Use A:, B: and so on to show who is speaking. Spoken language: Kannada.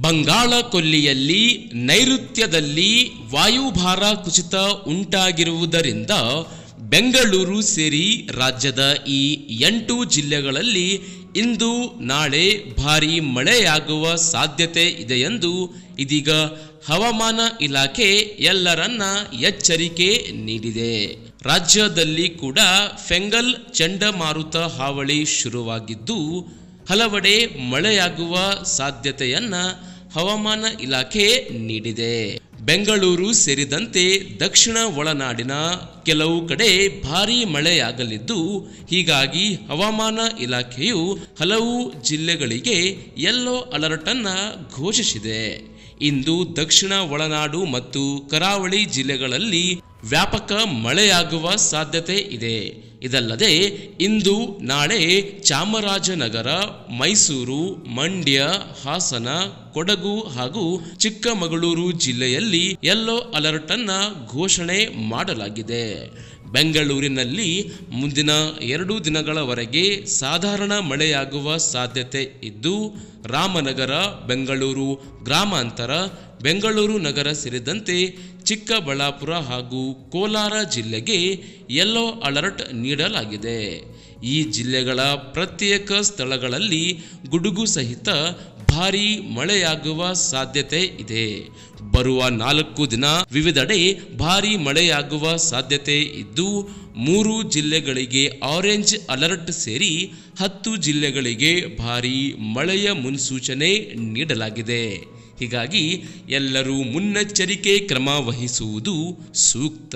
A: ಬಂಗಾಳ ಕೊಲ್ಲಿಯಲ್ಲಿ ನೈಋತ್ಯದಲ್ಲಿ ವಾಯುಭಾರ ಕುಸಿತ ಉಂಟಾಗಿರುವುದರಿಂದ ಬೆಂಗಳೂರು ಸೇರಿ ರಾಜ್ಯದ ಈ ಎಂಟು ಜಿಲ್ಲೆಗಳಲ್ಲಿ ಇಂದು ನಾಳೆ ಭಾರೀ ಮಳೆಯಾಗುವ ಸಾಧ್ಯತೆ ಇದೆ ಎಂದು ಇದೀಗ ಹವಾಮಾನ ಇಲಾಖೆ ಎಲ್ಲರನ್ನ ಎಚ್ಚರಿಕೆ ನೀಡಿದೆ. ರಾಜ್ಯದಲ್ಲಿ ಕೂಡ ಫೆಂಗಲ್ ಚಂಡಮಾರುತ ಹಾವಳಿ ಶುರುವಾಗಿದ್ದು ಹಲವೆಡೆ ಮಳೆಯಾಗುವ ಸಾಧ್ಯತೆಯನ್ನ ಹವಾಮಾನ ಇಲಾಖೆ ನೀಡಿದೆ. ಬೆಂಗಳೂರು ಸೇರಿದಂತೆ ದಕ್ಷಿಣ ಒಳನಾಡಿನ ಕೆಲವು ಕಡೆ ಭಾರೀ ಮಳೆಯಾಗಲಿದ್ದು, ಹೀಗಾಗಿ ಹವಾಮಾನ ಇಲಾಖೆಯು ಹಲವು ಜಿಲ್ಲೆಗಳಿಗೆ ಯೆಲ್ಲೋ ಅಲರ್ಟ್ ಅನ್ನ ಘೋಷಿಸಿದೆ. ಇಂದು ದಕ್ಷಿಣ ಒಳನಾಡು ಮತ್ತು ಕರಾವಳಿ ಜಿಲ್ಲೆಗಳಲ್ಲಿ ವ್ಯಾಪಕ ಮಳೆಯಾಗುವ ಸಾಧ್ಯತೆ ಇದೆ. ಇದಲ್ಲದೆ ಇಂದು ನಾಳೆ ಚಾಮರಾಜನಗರ ಮೈಸೂರು ಮಂಡ್ಯ ಹಾಸನ ಕೊಡಗು ಹಾಗೂ ಚಿಕ್ಕಮಗಳೂರು ಜಿಲ್ಲೆಯಲ್ಲಿ ಯೆಲ್ಲೋ ಅಲರ್ಟ್ ಅನ್ನ ಘೋಷಣೆ ಮಾಡಲಾಗಿದೆ. ಬೆಂಗಳೂರಿನಲ್ಲಿ ಮುಂದಿನ ಎರಡು ದಿನಗಳವರೆಗೆ ಸಾಧಾರಣ ಮಳೆಯಾಗುವ ಸಾಧ್ಯತೆ ಇದ್ದು, ರಾಮನಗರ, ಬೆಂಗಳೂರು ಗ್ರಾಮಾಂತರ, ಬೆಂಗಳೂರು ನಗರ ಸೇರಿದಂತೆ ಚಿಕ್ಕಬಳ್ಳಾಪುರ ಹಾಗೂ ಕೋಲಾರ ಜಿಲ್ಲೆಗೆ ಯೆಲ್ಲೋ ಅಲರ್ಟ್ ನೀಡಲಾಗಿದೆ. ಈ ಜಿಲ್ಲೆಗಳ ಪ್ರತ್ಯೇಕ ಸ್ಥಳಗಳಲ್ಲಿ ಗುಡುಗು ಸಹಿತ ಭಾರೀ ಮಳೆಯಾಗುವ ಸಾಧ್ಯತೆ ಇದೆ. ಬರುವ ನಾಲ್ಕು ದಿನ ವಿವಿಧೆಡೆ ಭಾರೀ ಮಳೆಯಾಗುವ ಸಾಧ್ಯತೆ ಇದ್ದು, ಮೂರು ಜಿಲ್ಲೆಗಳಿಗೆ ಆರೆಂಜ್ ಅಲರ್ಟ್ ಸೇರಿ ಹತ್ತು ಜಿಲ್ಲೆಗಳಿಗೆ ಭಾರೀ ಮಳೆಯ ಮುನ್ಸೂಚನೆ ನೀಡಲಾಗಿದೆ. ಹೀಗಾಗಿ ಎಲ್ಲರೂ ಮುನ್ನೆಚ್ಚರಿಕೆ ಕ್ರಮ ವಹಿಸುವುದು ಸೂಕ್ತ.